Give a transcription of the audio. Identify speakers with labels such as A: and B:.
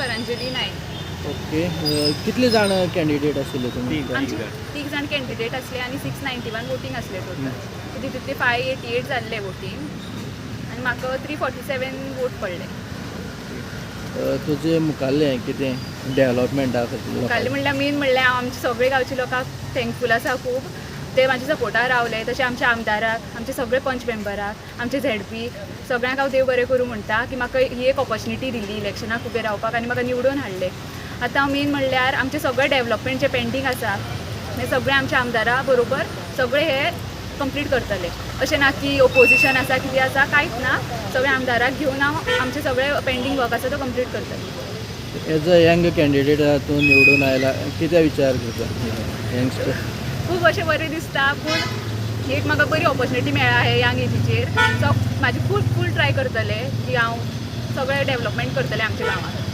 A: स्वरांजली नायक
B: okay. अ, कितले जाण candidate आशिल्ले तुमी
A: आमची तीग जाण कॅन्डिडेट असले आणि सिक्स नायन्टी वन वोटींग असले टोटल तितूंतले फाय एटी एट जाल्ले वोटींग आनी म्हाका थ्री फोर्टी सेवन वोट पडले.
B: अ, तुजें मुखाल्लें कितें डेव्हलपमेंटा खातीर
A: मुखाल्ले म्हणल्यार मेन म्हणल्यार हांव आमच्या सगळे गांवच्या लोकांक थँकफूल आसा खूब ते म्हाज्या सपोर्टार रावले तशें आमच्या आमदाराक आमचे सगळे पंच मेंबराक आमचे झेडपी सगळ्यांक हांव देव बरें करूं म्हणटा की म्हाका ही एक ऑपॉर्च्युनिटी दिली इलेक्शनाक उबें रावपाक आनी म्हाका निवडून हाडले. आतां हांव मेन म्हणल्यार आमचे सगळे डेव्हलपमेंट जे पेंडींग आसा हे सगळे आमच्या आमदारा बरोबर सगळे हे कंप्लीट करतले. अशें ना की ओपोजिशन आसा कितें आसा कांयच ना. सगळे आमदाराक घेवन हांव आमचे सगळे पेंडींग वर्क आसा तो कंप्लीट करतले.
B: एज अ यंग कॅन्डिडेट तूं निवडून आयला कितें विचार करता यंगस्टर
A: खूब अशें बरें दिसता पूण एक म्हाका बरी ऑपॉर्च्युनिटी मेळ्ळा हे यंग एजीचेर सो म्हाजी फूल फूल ट्राय करतले की हांव सगळें डेव्हलपमेंट करतलें आमच्या गांवांत.